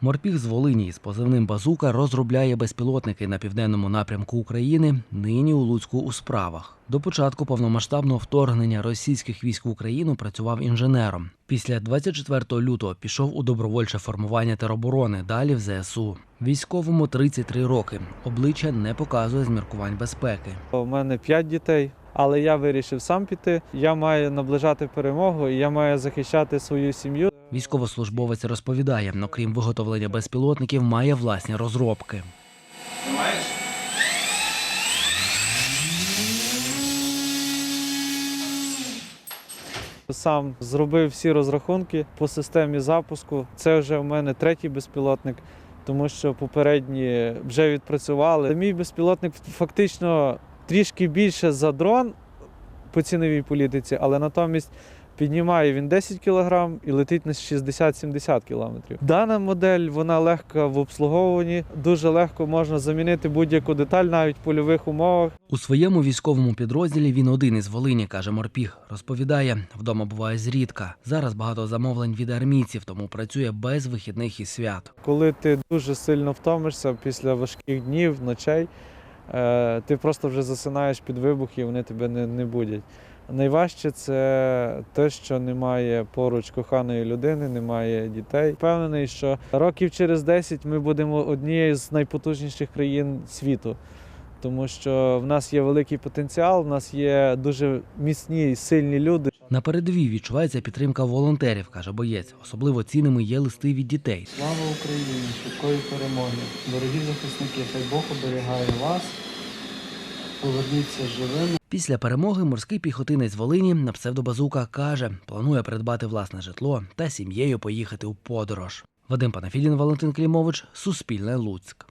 Морпіг з Волині з позивним Базука розробляє безпілотники на південному напрямку України, нині у Луцьку у справах. До початку повномасштабного вторгнення російських військ в Україну працював інженером. Після 24 лютого пішов у добровольче формування тероборони, далі в ЗСУ. Військовому 33 роки. Обличчя не показує з міркувань безпеки. У мене п'ять дітей, але я вирішив сам піти. Я маю наближати перемогу і я маю захищати свою сім'ю. Військовослужбовець розповідає, окрім виготовлення безпілотників, має власні розробки. Сам зробив всі розрахунки по системі запуску. Це вже в мене третій безпілотник, тому що попередні вже відпрацювали. Мій безпілотник фактично трішки більше за дрон по ціновій політиці, але натомість піднімає він 10 кг і летить на 60-70 км. Дана модель вона легка в обслуговуванні, дуже легко можна замінити будь-яку деталь навіть в польових умовах. У своєму військовому підрозділі він один із Волині, каже Морпіг. Розповідає, вдома буває зрідка. Зараз багато замовлень від армійців, тому працює без вихідних і свят. Коли ти дуже сильно втомишся після важких днів, ночей, ти просто вже засинаєш під вибухи, і вони тебе не, не будять. Найважче це те, що немає поруч коханої людини, немає дітей. Впевнений, що років через 10 ми будемо однією з найпотужніших країн світу, тому що в нас є великий потенціал, в нас є дуже міцні і сильні люди. На передовій відчувається підтримка волонтерів, каже боєць. Особливо цінними є листи від дітей. Слава Україні! Швидкої перемоги! Дорогі захисники, хай Бог оберігає вас. Поверніться живими. Після перемоги морський піхотинець Волині на псевдобазука каже, планує придбати власне житло та сім'єю поїхати у подорож. Вадим Панафідін, Валентин Клімович, Суспільне Луцьк.